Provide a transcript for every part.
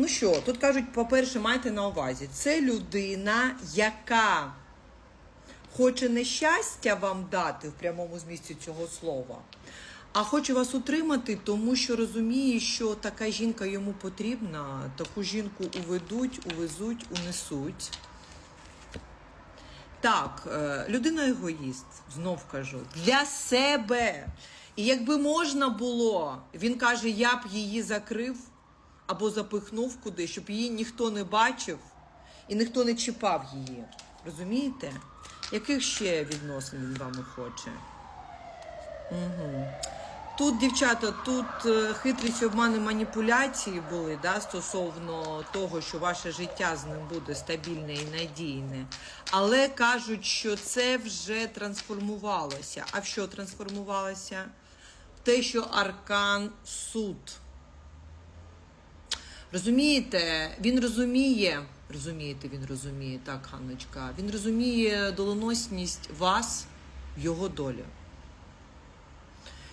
ну що, тут кажуть, по-перше, майте на увазі, це людина, яка хоче не щастя вам дати в прямому змісті цього слова, а хоче вас утримати, тому що розуміє, що така жінка йому потрібна, таку жінку уведуть, увезуть, унесуть. Так, е, людина егоїст, знов кажу, для себе. І якби можна було, він каже, я б її закрив або запихнув куди, щоб її ніхто не бачив і ніхто не чіпав її. Розумієте? Яких ще відносин він вами хоче? Тут, дівчата, тут е, хитрість, обмани, маніпуляції були да, стосовно того, що ваше життя з ним буде стабільне і надійне. Але кажуть, що це вже трансформувалося. А що трансформувалося? Те, що аркан суд. Розумієте, він розуміє, розумієте, він розуміє, так, Ганночка, він розуміє доленосність вас його долі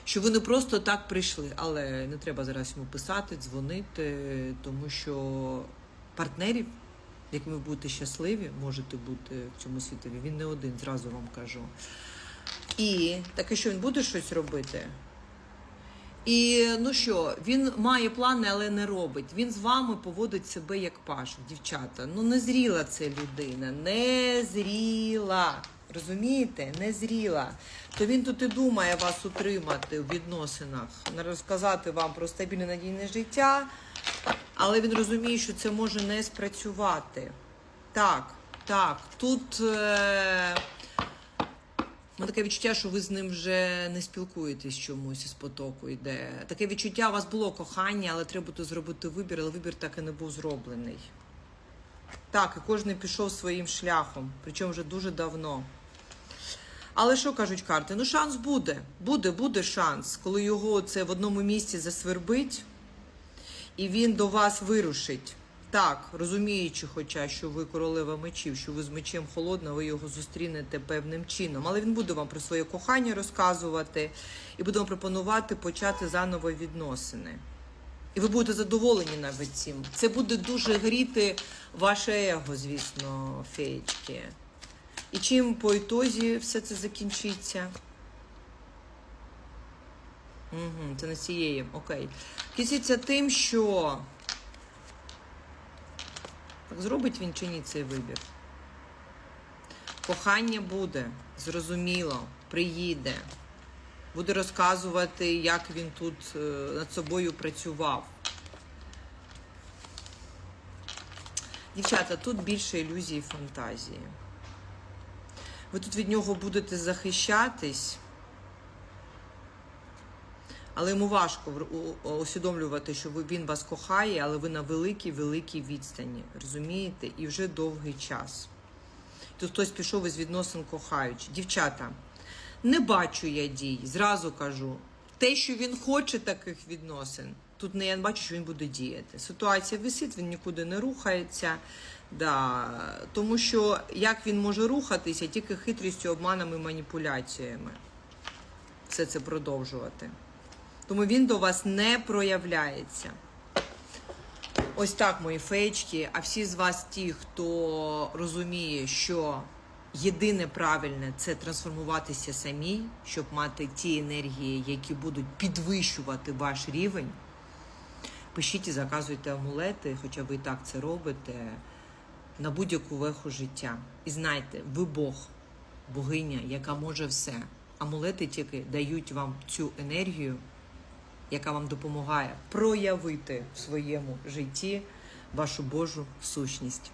що ви не просто так прийшли, але не треба зараз йому писати, дзвонити, тому що партнерів, якими ви будете щасливі, можете бути в цьому світові, він не один, зразу вам кажу. І таке, що він буде щось робити. І ну що, він має плани, але не робить. Він з вами поводить себе як пашу, дівчата. Ну не зріла це людина, не зріла. Розумієте? Не зріла. То він тут і думає вас утримати в відносинах, розказати вам про стабільне надійне життя, але він розуміє, що це може не спрацювати. Так, так, тут. Е- у мене таке відчуття, що ви з ним вже не спілкуєтесь чомусь із потоку йде. Таке відчуття, у вас було кохання, але треба буде зробити вибір, але вибір так і не був зроблений. Так, і кожен пішов своїм шляхом, причому вже дуже давно. Але що кажуть карти? Ну, шанс буде. Буде, буде шанс, коли його це в одному місці засвербить, і він до вас вирушить. Так, розуміючи, хоча що ви королева мечів, що ви з мечем холодна, ви його зустрінете певним чином. Але він буде вам про своє кохання розказувати і буде вам пропонувати почати заново відносини. І ви будете задоволені навіть цим. Це буде дуже гріти ваше его, звісно, феєчки. І чим по ітозі все це закінчиться? Угу, це не цієї, окей. Кінчиться тим, що. Так зробить він чи ні цей вибір? Кохання буде, зрозуміло, приїде. Буде розказувати, як він тут е, над собою працював. Дівчата, тут більше ілюзії і фантазії. Ви тут від нього будете захищатись, але йому важко усвідомлювати, що він вас кохає, але ви на великій великій відстані. Розумієте? І вже довгий час. Тут хтось пішов із відносин кохаючи. Дівчата, не бачу я дій, зразу кажу. Те, що він хоче таких відносин, тут не я бачу, що він буде діяти. Ситуація висить, він нікуди не рухається. Да. Тому що як він може рухатися, тільки хитрістю, обманами, маніпуляціями. Все це продовжувати. Тому він до вас не проявляється. Ось так, мої феєчки. А всі з вас, ті, хто розуміє, що єдине правильне це трансформуватися самій, щоб мати ті енергії, які будуть підвищувати ваш рівень. Пишіть і заказуйте амулети, хоча ви і так це робите, на будь-яку веху життя. І знайте, ви Бог, богиня, яка може все. Амулети тільки дають вам цю енергію, яка вам допомагає проявити в своєму житті вашу Божу сущність.